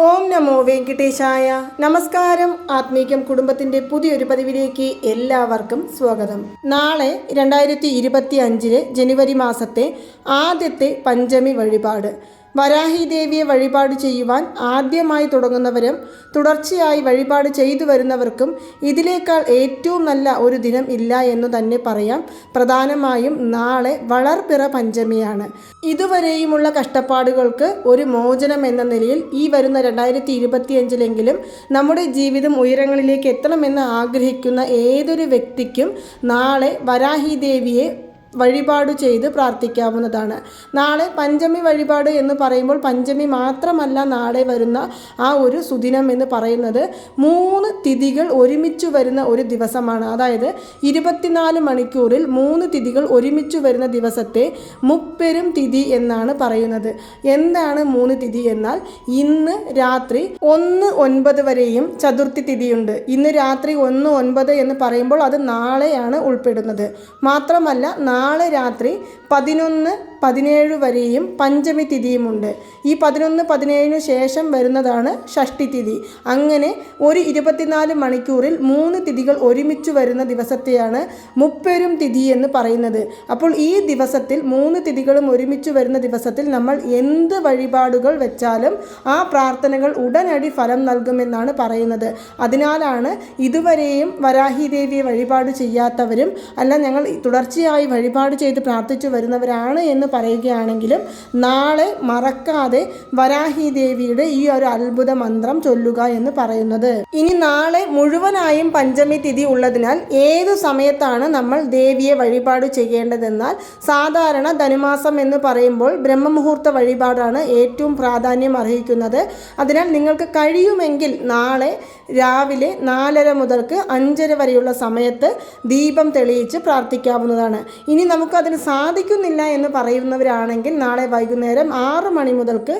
ഓം നമോ വെങ്കിട്ടേശായ. നമസ്കാരം. ആത്മീകം കുടുംബത്തിന്റെ പുതിയൊരു പതിവിലേക്ക് എല്ലാവർക്കും സ്വാഗതം. നാളെ രണ്ടായിരത്തി ഇരുപത്തി അഞ്ചിലെ ജനുവരി മാസത്തെ ആദ്യത്തെ പഞ്ചമി വഴിപാട്. വരാഹി ദേവിയെ വഴിപാട് ചെയ്യുവാൻ ആദ്യമായി തുടങ്ങുന്നവരും തുടർച്ചയായി വഴിപാട് ചെയ്തു വരുന്നവർക്കും ഇതിനേക്കാൾ ഏറ്റവും നല്ല ഒരു ദിനം ഇല്ല എന്ന് തന്നെ പറയാം. പ്രധാനമായും നാളെ വളർപ്പിറ പഞ്ചമിയാണ്. ഇതുവരെയുമുള്ള കഷ്ടപ്പാടുകൾക്ക് ഒരു മോചനം എന്ന നിലയിൽ ഈ വരുന്ന രണ്ടായിരത്തി ഇരുപത്തിയഞ്ചിലെങ്കിലും നമ്മുടെ ജീവിതം ഉയരങ്ങളിലേക്ക് എത്തണമെന്ന് ആഗ്രഹിക്കുന്ന ഏതൊരു വ്യക്തിക്കും നാളെ വരാഹി ദേവിയെ വഴിപാട് ചെയ്ത് പ്രാർത്ഥിക്കാവുന്നതാണ്. നാളെ പഞ്ചമി വഴിപാട് എന്ന് പറയുമ്പോൾ പഞ്ചമി മാത്രമല്ല നാളെ വരുന്ന ആ ഒരു സുദിനം എന്ന് പറയുന്നത് മൂന്ന് തിഥികൾ ഒരുമിച്ച് വരുന്ന ഒരു ദിവസമാണ്. അതായത് ഇരുപത്തിനാല് മണിക്കൂറിൽ മൂന്ന് തിഥികൾ ഒരുമിച്ച് വരുന്ന ദിവസത്തെ മുപ്പെരും തിഥി എന്നാണ് പറയുന്നത്. എന്താണ് മൂന്ന് തിഥി എന്നാൽ ഇന്ന് രാത്രി ഒന്ന് ഒൻപത് വരെയും ചതുർത്ഥി തിഥിയുണ്ട്. ഇന്ന് രാത്രി ഒന്ന് ഒൻപത് എന്ന് പറയുമ്പോൾ അത് നാളെയാണ് ഉൾപ്പെടുന്നത്. മാത്രമല്ല നാളെ രാത്രി പതിനൊന്ന് പതിനേഴ് വരെയും പഞ്ചമി തിഥിയുമുണ്ട്. ഈ പതിനൊന്ന് പതിനേഴിന് ശേഷം വരുന്നതാണ് ഷഷ്ടി തിഥി. അങ്ങനെ ഒരു ഇരുപത്തിനാല് മണിക്കൂറിൽ മൂന്ന് തിഥികൾ ഒരുമിച്ച് വരുന്ന ദിവസത്തെയാണ് മുപ്പെരും തിഥി എന്ന് പറയുന്നത്. അപ്പോൾ ഈ ദിവസത്തിൽ മൂന്ന് തിഥികളും ഒരുമിച്ച് വരുന്ന ദിവസത്തിൽ നമ്മൾ എന്ത് വഴിപാടുകൾ വെച്ചാലും ആ പ്രാർത്ഥനകൾ ഉടനടി ഫലം നൽകുമെന്നാണ് പറയുന്നത്. അതിനാലാണ് ഇതുവരെയും വരാഹി ദേവിയെ വഴിപാട് ചെയ്യാത്തവരും അല്ല ഞങ്ങൾ തുടർച്ചയായി വഴിപാട് ചെയ്ത് പ്രാർത്ഥിച്ചു വരുന്നവരാണ് എന്ന് പറയുകയാണെങ്കിലും നാളെ മറക്കാതെ വരാഹി ദേവിയുടെ ഈ ഒരു അത്ഭുത മന്ത്രം ചൊല്ലുക എന്ന് പറയുന്നത്. ഇനി നാളെ മുഴുവനായും പഞ്ചമി തിഥി ഉള്ളതിനാൽ ഏതു സമയത്താണ് നമ്മൾ ദേവിയെ വഴിപാട് ചെയ്യേണ്ടതെന്നാൽ സാധാരണ ധനുമാസം എന്ന് പറയുമ്പോൾ ബ്രഹ്മമുഹൂർത്ത വഴിപാടാണ് ഏറ്റവും പ്രാധാന്യം അർഹിക്കുന്നത്. അതിനാൽ നിങ്ങൾക്ക് കഴിയുമെങ്കിൽ നാളെ രാവിലെ നാലര മുതൽക്ക് അഞ്ചര വരെയുള്ള സമയത്ത് ദീപം തെളിയിച്ച് പ്രാർത്ഥിക്കാവുന്നതാണ്. ഇനി നമുക്കതിന് സാധിക്കുന്നില്ല എന്ന് പറയുന്നവരാണെങ്കിൽ നാളെ വൈകുന്നേരം ആറ് മണി മുതൽക്ക്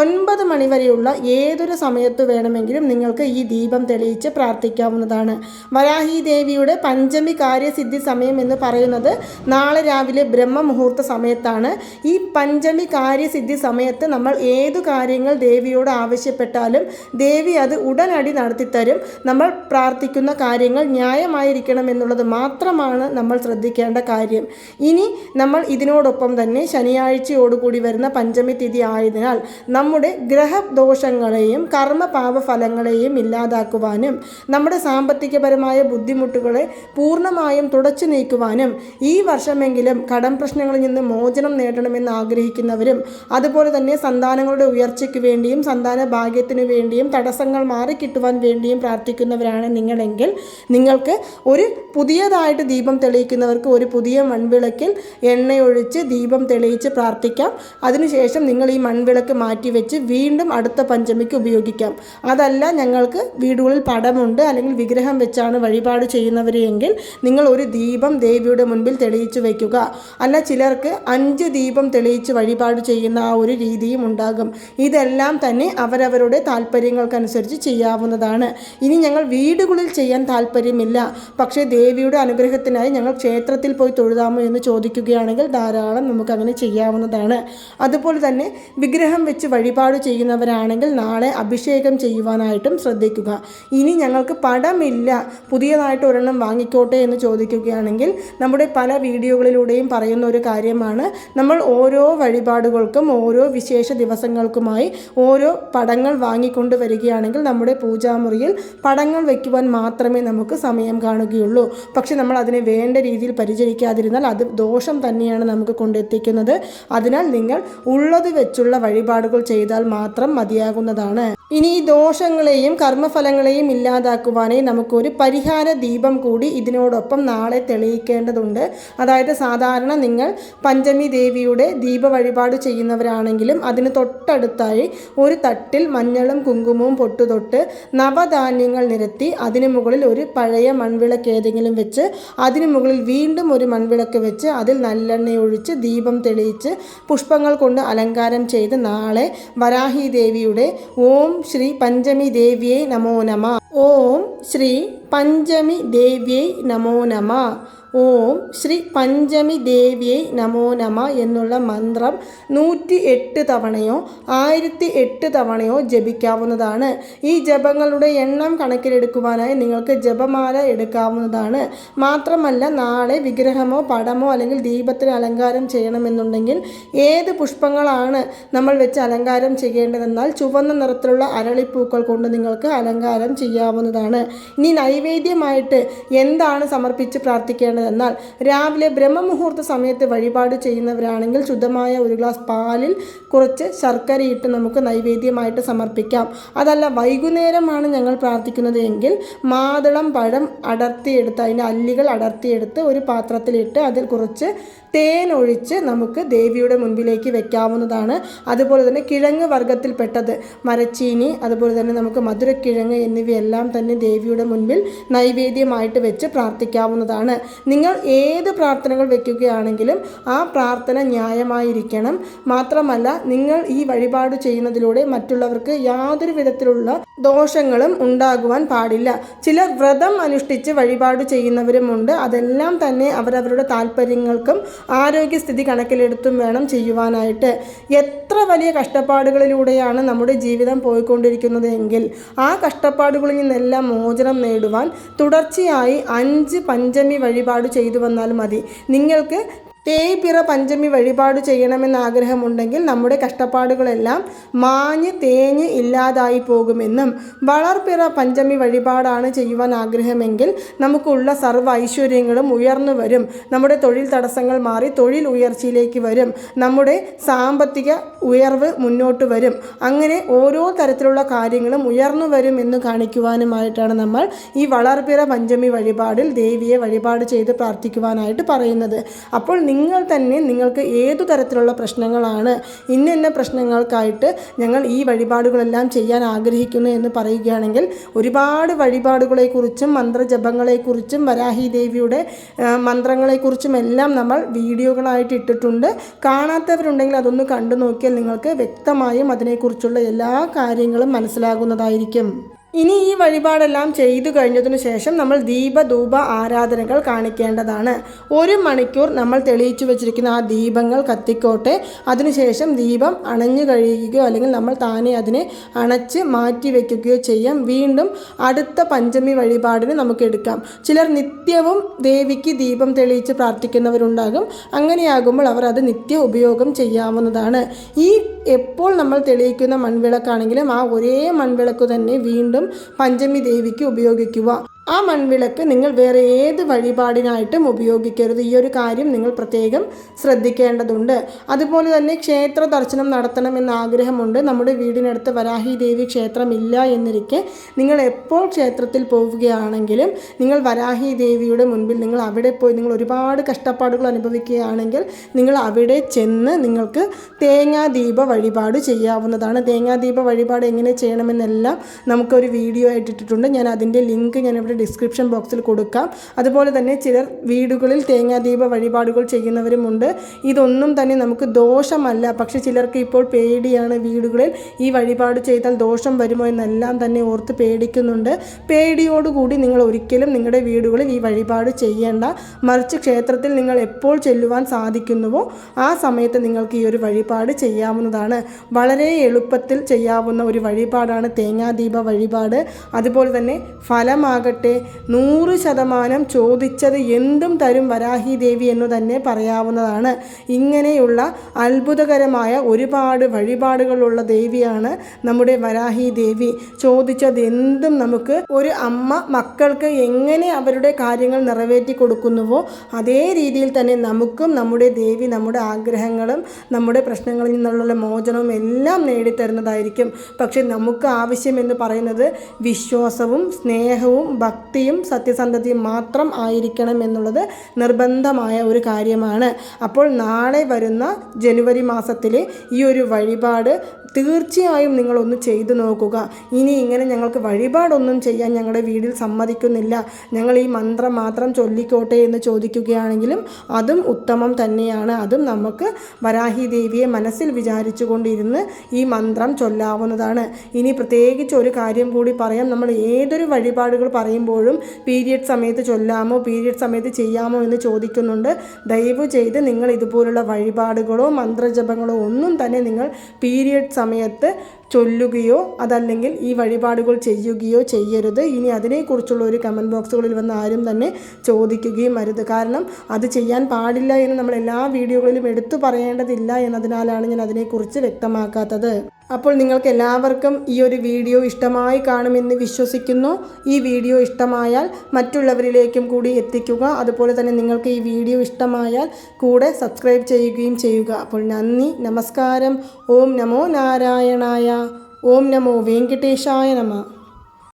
ഒൻപത് മണി വരെയുള്ള ഏതൊരു സമയത്ത് വേണമെങ്കിലും നിങ്ങൾക്ക് ഈ ദീപം തെളിയിച്ച് പ്രാർത്ഥിക്കാവുന്നതാണ്. വരാഹി ദേവിയുടെ പഞ്ചമി കാര്യസിദ്ധി സമയം എന്ന് പറയുന്നത് നാളെ രാവിലെ ബ്രഹ്മ മുഹൂർത്ത സമയത്താണ്. ഈ പഞ്ചമി കാര്യസിദ്ധി സമയത്ത് നമ്മൾ ഏതു കാര്യങ്ങൾ ദേവിയോട് ആവശ്യപ്പെട്ടാലും ദേവി അത് ഉടനടി നടത്തിത്തരും. നമ്മൾ പ്രാർത്ഥിക്കുന്ന കാര്യങ്ങൾ ന്യായമായിരിക്കണം എന്നുള്ളത് മാത്രമാണ് നമ്മൾ ശ്രദ്ധിക്കേണ്ട കാര്യം. ഇനി നമ്മൾ ഇതിനോടൊപ്പം തന്നെ ശനിയാഴ്ചയോടുകൂടി വരുന്ന പഞ്ചമി തിഥി ആയതിനാൽ നമ്മുടെ ഗ്രഹദോഷങ്ങളെയും കർമ്മപാപ ഫലങ്ങളെയും ഇല്ലാതാക്കുവാനും നമ്മുടെ സാമ്പത്തികപരമായ ബുദ്ധിമുട്ടുകളെ പൂർണമായും തുടച്ചു നീക്കുവാനും ഈ വർഷമെങ്കിലും കടം പ്രശ്നങ്ങളിൽ നിന്ന് മോചനം നേടണമെന്ന് ആഗ്രഹിക്കുന്നവരും അതുപോലെ തന്നെ സന്താനങ്ങളുടെ ഉയർച്ചയ്ക്ക് വേണ്ടിയും സന്താന ഭാഗ്യത്തിനു വേണ്ടിയും തടസ്സങ്ങൾ മാറിക്കിട്ടുവാൻ വേണ്ടിയും പ്രാർത്ഥിക്കുന്നവരാണ് നിങ്ങളെങ്കിൽ നിങ്ങൾക്ക് ഒരു പുതിയതായിട്ട് ദീപം തെളിയിക്കുന്നവർക്ക് ഒരു പുതിയ മൺവിളക്കിൽ എണ്ണയൊഴിച്ച് ദീപം തെളിയിച്ച് പ്രാർത്ഥിക്കാം. അതിനുശേഷം നിങ്ങൾ ഈ മൺവിളക്ക് മാറ്റിവെച്ച് വീണ്ടും അടുത്ത പഞ്ചമിക്ക് ഉപയോഗിക്കാം. അതല്ല ഞങ്ങൾക്ക് വീടുകളിൽ പടമുണ്ട് അല്ലെങ്കിൽ വിഗ്രഹം വെച്ചാണ് വഴിപാട് ചെയ്യുന്നവരെങ്കിൽ നിങ്ങൾ ഒരു ദീപം ദേവിയുടെ മുൻപിൽ തെളിയിച്ച് വയ്ക്കുക. അല്ല ചിലർക്ക് അഞ്ച് ദീപം തെളിയിച്ച് വഴിപാട് ചെയ്യുന്ന ആ ഒരു രീതിയും ഉണ്ടാകും. ഇതെല്ലാം തന്നെ അവരവരുടെ താല്പര്യങ്ങൾക്കനുസരിച്ച് ചെയ്യാവുന്നതാണ്. ഇനി ഞങ്ങൾ വീടുകളിൽ ചെയ്യാൻ താല്പര്യമില്ല. പക്ഷേ ദേവിയുടെ അനുഗ്രഹത്തിനായി ഞങ്ങൾ ക്ഷേത്രത്തിൽ പോയി തൊഴുതാമോ എന്ന് ചോദിക്കുകയാണെങ്കിൽ ധാരാളം നമുക്കങ്ങനെ ചെയ്യാവുന്നതാണ്. അതുപോലെ തന്നെ വിഗ്രഹം വെച്ച് വഴിപാട് ചെയ്യുന്നവരാണെങ്കിൽ നാളെ അഭിഷേകം ചെയ്യുവാനായിട്ടും ശ്രദ്ധിക്കുക. ഇനി ഞങ്ങൾക്ക് പടമില്ല പുതിയതായിട്ട് ഒരെണ്ണം വാങ്ങിക്കോട്ടെ എന്ന് ചോദിക്കുകയാണെങ്കിൽ നമ്മുടെ പല വീഡിയോകളിലൂടെയും പറയുന്ന ഒരു കാര്യമാണ്. നമ്മൾ ഓരോ വഴിപാടുകൾക്കും ഓരോ വിശേഷ ദിവസങ്ങൾക്കുമായി ഓരോ പടങ്ങൾ വാങ്ങിക്കൊണ്ട് വരികയാണെങ്കിൽ നമ്മുടെ പൂജാമുറിയിൽ പടങ്ങൾ വയ്ക്കുവാൻ മാത്രമേ നമുക്ക് സമയം കാണുകയുള്ളൂ. പക്ഷെ നമ്മൾ അതിനെ വേണ്ട രീതിയിൽ പരിചരിക്കാതിരുന്നാൽ അത് ദോഷം തന്നെയാണ് നമുക്ക് കൊണ്ടെത്തിക്കുന്നത്. അതിനാൽ നിങ്ങൾ ഉള്ളത് വെച്ചുള്ള വഴിപാടുകൾ ചെയ്താൽ മാത്രം മതിയാകുന്നതാണ്. ഇനി ഈ ദോഷങ്ങളെയും കർമ്മഫലങ്ങളെയും ഇല്ലാതാക്കുവാനേ നമുക്കൊരു പരിഹാര ദീപം കൂടി ഇതിനോടൊപ്പം നാളെ തെളിയിക്കേണ്ടതുണ്ട്. അതായത് സാധാരണ നിങ്ങൾ പഞ്ചമി ദേവിയുടെ ദീപ വഴിപാട് ചെയ്യുന്നവരാണെങ്കിലും അതിന് തൊട്ടടുത്തായി ഒരു തട്ടിൽ മഞ്ഞളും കുങ്കുമവും പൊട്ടുതൊട്ട് നവധാന്യങ്ങൾ നിരത്തി അതിനു മുകളിൽ ഒരു പഴയ മൺവിളക്ക് ഏതെങ്കിലും വെച്ച് അതിനു മുകളിൽ വീണ്ടും ഒരു മൺവിളക്ക് വെച്ച് അതിൽ നല്ലെണ്ണ ഒഴിച്ച് ദീപം തെളിയിച്ച് പുഷ്പങ്ങൾ കൊണ്ട് അലങ്കാരം ചെയ്ത് നാളെ വരാഹി ദേവിയുടെ ഓം ശ്രീ പഞ്ചമി ദേവിയെ നമോ നമ ഓം ശ്രീ പഞ്ചമി ദേവ്യൈ നമോ നമ ഓം ശ്രീ പഞ്ചമി ദേവിയെ നമോ നമ എന്നുള്ള മന്ത്രം നൂറ്റി എട്ട് തവണയോ ആയിരത്തി എട്ട് തവണയോ ജപിക്കാവുന്നതാണ്. ഈ ജപങ്ങളുടെ എണ്ണം കണക്കിലെടുക്കുവാനായി നിങ്ങൾക്ക് ജപമാല എടുക്കാവുന്നതാണ്. മാത്രമല്ല നാളെ വിഗ്രഹമോ പടമോ അല്ലെങ്കിൽ ദീപത്തിന് അലങ്കാരം ചെയ്യണമെന്നുണ്ടെങ്കിൽ ഏത് പുഷ്പങ്ങളാണ് നമ്മൾ വെച്ച് അലങ്കാരം ചെയ്യേണ്ടതെന്നാൽ ചുവന്ന നിറത്തിലുള്ള അരളിപ്പൂക്കൾ കൊണ്ട് നിങ്ങൾക്ക് അലങ്കാരം ചെയ്യാവുന്നതാണ്. ഇനി നൈവേദ്യമായിട്ട് എന്താണ് സമർപ്പിച്ച് പ്രാർത്ഥിക്കേണ്ടതെന്നാൽ രാവിലെ ബ്രഹ്മമുഹൂർത്ത സമയത്ത് വഴിപാട് ചെയ്യുന്നവരാണെങ്കിൽ ശുദ്ധമായ ഒരു ഗ്ലാസ് പാലിൽ കുറച്ച് ശർക്കരയിട്ട് നമുക്ക് നൈവേദ്യമായിട്ട് സമർപ്പിക്കാം. അതല്ല വൈകുന്നേരമാണ് ഞങ്ങൾ പ്രാർത്ഥിക്കുന്നത് എങ്കിൽ മാതളം പഴം അടർത്തിയെടുത്ത് അതിന്റെ അല്ലികൾ അടർത്തിയെടുത്ത് ഒരു പാത്രത്തിലിട്ട് അതിൽ കുറച്ച് തേൻ ഒഴിച്ച് നമുക്ക് ദേവിയുടെ മുൻപിലേക്ക് വെക്കാവുന്നതാണ്. അതുപോലെ തന്നെ കിഴങ്ങ് വർഗത്തിൽപ്പെട്ടത് മരച്ചീനി അതുപോലെ തന്നെ നമുക്ക് മധുരക്കിഴങ്ങ് എന്നിവയെല്ലാം തന്നെ ദേവിയുടെ മുൻപിൽ നൈവേദ്യമായിട്ട് വെച്ച് പ്രാർത്ഥിക്കാവുന്നതാണ്. നിങ്ങൾ ഏത് പ്രാർത്ഥനകൾ വയ്ക്കുകയാണെങ്കിലും ആ പ്രാർത്ഥന ന്യായമായിരിക്കണം. മാത്രമല്ല നിങ്ങൾ ഈ വഴിപാട് ചെയ്യുന്നതിലൂടെ മറ്റുള്ളവർക്ക് യാതൊരു വിധത്തിലുള്ള ദോഷങ്ങളും ഉണ്ടാകുവാൻ പാടില്ല. ചിലർ വ്രതം അനുഷ്ഠിച്ച് വഴിപാട് ചെയ്യുന്നവരുമുണ്ട് അതെല്ലാം തന്നെ അവരവരുടെ താല്പര്യങ്ങൾക്കും ആരോഗ്യസ്ഥിതി കണക്കിലെടുത്തും വേണം ചെയ്യുവാനായിട്ട്. എത്ര വലിയ കഷ്ടപ്പാടുകളിലൂടെയാണ് നമ്മുടെ ജീവിതം പോയിക്കൊണ്ടിരിക്കുന്നത് എങ്കിൽ ആ കഷ്ടപ്പാടുകളിൽ നിന്നെല്ലാം മോചനം നേടുവാൻ തുടർച്ചയായി അഞ്ച് പഞ്ചമി വഴിപാട് ചെയ്തു വന്നാൽ മതി. നിങ്ങൾക്ക് തേയ്പിറ പഞ്ചമി വഴിപാട് ചെയ്യണമെന്ന് ആഗ്രഹമുണ്ടെങ്കിൽ നമ്മുടെ കഷ്ടപ്പാടുകളെല്ലാം മാഞ്ഞ് തേഞ്ഞ് ഇല്ലാതായി പോകുമെന്നും വളർപ്പിറ പഞ്ചമി വഴിപാടാണ് ചെയ്യുവാൻ ആഗ്രഹമെങ്കിൽ നമുക്കുള്ള സർവ ഐശ്വര്യങ്ങളും ഉയർന്നു വരും. നമ്മുടെ തൊഴിൽ തടസ്സങ്ങൾ മാറി തൊഴിൽ ഉയർച്ചയിലേക്ക് വരും. നമ്മുടെ സാമ്പത്തിക ഉയർവ് മുന്നോട്ട് വരും. അങ്ങനെ ഓരോ തരത്തിലുള്ള കാര്യങ്ങളും ഉയർന്നു വരും എന്ന് കാണിക്കുവാനുമായിട്ടാണ് നമ്മൾ ഈ വളർപ്പിറ പഞ്ചമി വഴിപാടിൽ ദേവിയെ വഴിപാട് ചെയ്ത് പ്രാർത്ഥിക്കുവാനായിട്ട് പറയുന്നത്. അപ്പോൾ നിങ്ങൾ തന്നെ നിങ്ങൾക്ക് ഏതു തരത്തിലുള്ള പ്രശ്നങ്ങളാണ് ഇന്ന ഇന്ന പ്രശ്നങ്ങൾക്കായിട്ട് ഞങ്ങൾ ഈ വഴിപാടുകളെല്ലാം ചെയ്യാൻ ആഗ്രഹിക്കുന്നു എന്ന് പറയുകയാണെങ്കിൽ ഒരുപാട് വഴിപാടുകളെക്കുറിച്ചും മന്ത്രജപങ്ങളെക്കുറിച്ചും വരാഹി ദേവിയുടെ മന്ത്രങ്ങളെക്കുറിച്ചും എല്ലാം നമ്മൾ വീഡിയോകളായിട്ട് ഇട്ടിട്ടുണ്ട്. കാണാത്തവരുണ്ടെങ്കിൽ അതൊന്ന് കണ്ടു നോക്കിയാൽ നിങ്ങൾക്ക് വ്യക്തമായും അതിനെക്കുറിച്ചുള്ള എല്ലാ കാര്യങ്ങളും മനസ്സിലാകുന്നതായിരിക്കും. ഇനി ഈ വഴിപാടെല്ലാം ചെയ്തു കഴിഞ്ഞതിനു ശേഷം നമ്മൾ ദീപധൂപ ആരാധനകൾ കാണിക്കേണ്ടതാണ്. ഒരു മണിക്കൂർ നമ്മൾ തെളിയിച്ചു വെച്ചിരിക്കുന്ന ആ ദീപങ്ങൾ കത്തിക്കോട്ടെ. അതിനുശേഷം ദീപം അണഞ്ഞു കഴിയുകയോ അല്ലെങ്കിൽ നമ്മൾ താനെ അതിനെ അണച്ച് മാറ്റി വയ്ക്കുകയോ ചെയ്യാം. വീണ്ടും അടുത്ത പഞ്ചമി വഴിപാടിന് നമുക്ക് എടുക്കാം. ചിലർ നിത്യവും ദേവിക്ക് ദീപം തെളിയിച്ച് പ്രാർത്ഥിക്കുന്നവരുണ്ടാകും. അങ്ങനെയാകുമ്പോൾ അവർ അത് നിത്യ ഉപയോഗം ചെയ്യാവുന്നതാണ്. ഈ എപ്പോൾ നമ്മൾ തെളിയിക്കുന്ന മൺവിളക്കാണെങ്കിലും ആ ഒരേ മൺവിളക്ക് തന്നെ വീണ്ടും പഞ്ചമി ദേവിക്ക് ഉപയോഗിക്കുക. ആ മൺവിളക്ക് നിങ്ങൾ വേറെ ഏത് വഴിപാടിനായിട്ടും ഉപയോഗിക്കരുത്. ഈ ഒരു കാര്യം നിങ്ങൾ പ്രത്യേകം ശ്രദ്ധിക്കേണ്ടതുണ്ട്. അതുപോലെ തന്നെ ക്ഷേത്ര ദർശനം നടത്തണമെന്ന് ആഗ്രഹമുണ്ട്. നമ്മുടെ വീടിനടുത്ത് വരാഹി ദേവി ക്ഷേത്രം ഇല്ല എന്നിരിക്കെ നിങ്ങൾ എപ്പോൾ ക്ഷേത്രത്തിൽ പോവുകയാണെങ്കിലും നിങ്ങൾ വരാഹി ദേവിയുടെ മുൻപിൽ നിങ്ങൾ അവിടെ പോയി നിങ്ങൾ ഒരുപാട് കഷ്ടപ്പാടുകൾ അനുഭവിക്കുകയാണെങ്കിൽ നിങ്ങൾ അവിടെ ചെന്ന് നിങ്ങൾക്ക് തേങ്ങാദീപ വഴിപാട് ചെയ്യാവുന്നതാണ്. തേങ്ങാദീപ വഴിപാട് എങ്ങനെ ചെയ്യണമെന്നെല്ലാം നമുക്കൊരു വീഡിയോ ആയിട്ട് ഇട്ടിട്ടുണ്ട്. ഞാൻ അതിന്റെ ലിങ്ക് ഞാൻ ഇവിടെ ഡിസ്ക്രിപ്ഷൻ ബോക്സിൽ കൊടുക്കാം. അതുപോലെ തന്നെ ചിലർ വീടുകളിൽ തേങ്ങാദീപ വഴിപാടുകൾ ചെയ്യുന്നവരുമുണ്ട്. ഇതൊന്നും തന്നെ നമുക്ക് ദോഷമല്ല. പക്ഷേ ചിലർക്ക് ഇപ്പോൾ പേടിയാണ് വീടുകളിൽ ഈ വഴിപാട് ചെയ്താൽ ദോഷം വരുമോ എന്നെല്ലാം തന്നെ ഓർത്ത് പേടിക്കുന്നുണ്ട്. പേടിയോടുകൂടി നിങ്ങൾ ഒരിക്കലും നിങ്ങളുടെ വീടുകളിൽ ഈ വഴിപാട് ചെയ്യേണ്ട. മറിച്ച് ക്ഷേത്രത്തിൽ നിങ്ങൾ എപ്പോൾ ചെല്ലുവാൻ സാധിക്കുന്നുവോ ആ സമയത്ത് നിങ്ങൾക്ക് ഈ ഒരു വഴിപാട് ചെയ്യാവുന്നതാണ്. വളരെ എളുപ്പത്തിൽ ചെയ്യാവുന്ന ഒരു വഴിപാടാണ് തേങ്ങാദീപ വഴിപാട്. അതുപോലെ തന്നെ ഫലമാകട്ടെ നൂറ് ശതമാനം ചോദിച്ചത് എന്തും തരും വരാഹി ദേവി എന്ന് തന്നെ പറയാവുന്നതാണ്. ഇങ്ങനെയുള്ള അത്ഭുതകരമായ ഒരുപാട് വഴിപാടുകളുള്ള ദേവിയാണ് നമ്മുടെ വരാഹി ദേവി. ചോദിച്ചത് എന്തും നമുക്ക് ഒരു അമ്മ മക്കൾക്ക് എങ്ങനെ അവരുടെ കാര്യങ്ങൾ നിറവേറ്റി കൊടുക്കുന്നുവോ അതേ രീതിയിൽ തന്നെ നമുക്കും നമ്മുടെ ദേവി നമ്മുടെ ആഗ്രഹങ്ങളും നമ്മുടെ പ്രശ്നങ്ങളിൽ നിന്നുള്ള മോചനവും എല്ലാം നേടിത്തരുന്നതായിരിക്കും. പക്ഷെ നമുക്ക് ആവശ്യമെന്ന് പറയുന്നത് വിശ്വാസവും സ്നേഹവും ഭക്തിയും സത്യസന്ധതയും മാത്രം ആയിരിക്കണം എന്നുള്ളത് നിർബന്ധമായ ഒരു കാര്യമാണ്. അപ്പോൾ നാളെ വരുന്ന ജനുവരി മാസത്തിലെ ഈ ഒരു വഴിപാട് തീർച്ചയായും നിങ്ങളൊന്ന് ചെയ്തു നോക്കുക. ഇനി ഇങ്ങനെ ഞങ്ങൾക്ക് വഴിപാടൊന്നും ചെയ്യാൻ ഞങ്ങളുടെ വീടിൽ സമ്മതിക്കുന്നില്ല. ഞങ്ങൾ ഈ മന്ത്രം മാത്രം ചൊല്ലിക്കോട്ടെ എന്ന് ചോദിക്കുകയാണെങ്കിലും അതും ഉത്തമം തന്നെയാണ്. അതും നമുക്ക് വരാഹി ദേവിയെ മനസ്സിൽ വിചാരിച്ചുകൊണ്ടിരുന്ന് ഈ മന്ത്രം ചൊല്ലാവുന്നതാണ്. ഇനി പ്രത്യേകിച്ച് ഒരു കാര്യം കൂടി പറയാം. നമ്മൾ ഏതൊരു വഴിപാടുകൾ പറയുമ്പോഴും പീരിയഡ് സമയത്ത് ചൊല്ലാമോ പീരിയഡ് സമയത്ത് ചെയ്യാമോ എന്ന് ചോദിക്കുന്നുണ്ട്. ദയവ് ചെയ്ത് നിങ്ങൾ ഇതുപോലുള്ള വഴിപാടുകളോ മന്ത്രജപങ്ങളോ ഒന്നും തന്നെ നിങ്ങൾ പീരിയഡ് സമയത്ത് ചൊല്ലുകയോ അതല്ലെങ്കിൽ ഈ വഴിപാടുകൾ ചെയ്യുകയോ ചെയ്യരുത്. ഇനി അതിനെക്കുറിച്ചുള്ള ഒരു കമന്റ് ബോക്സുകളിൽ വന്ന് ആരും തന്നെ ചോദിക്കുകയും അരുത്. കാരണം അത് ചെയ്യാൻ പാടില്ല എന്ന് നമ്മൾ എല്ലാ വീഡിയോകളിലും എടുത്തു പറയേണ്ടതില്ല എന്നതിനാലാണ് ഞാൻ അതിനെക്കുറിച്ച് വ്യക്തമാക്കാത്തത്. അപ്പോൾ നിങ്ങൾക്ക് എല്ലാവർക്കും ഈ ഒരു വീഡിയോ ഇഷ്ടമായി കാണുമെന്ന് വിശ്വസിക്കുന്നു. ഈ വീഡിയോ ഇഷ്ടമായാൽ മറ്റുള്ളവരിലേക്കും കൂടി എത്തിക്കുക. അതുപോലെ തന്നെ നിങ്ങൾക്ക് ഈ വീഡിയോ ഇഷ്ടമായാൽ കൂടെ സബ്സ്ക്രൈബ് ചെയ്യുകയും ചെയ്യുക. അപ്പോൾ നന്ദി നമസ്കാരം. ഓം നമോ നാരായണായ. ഓം നമോ വെങ്കടേശായ നമ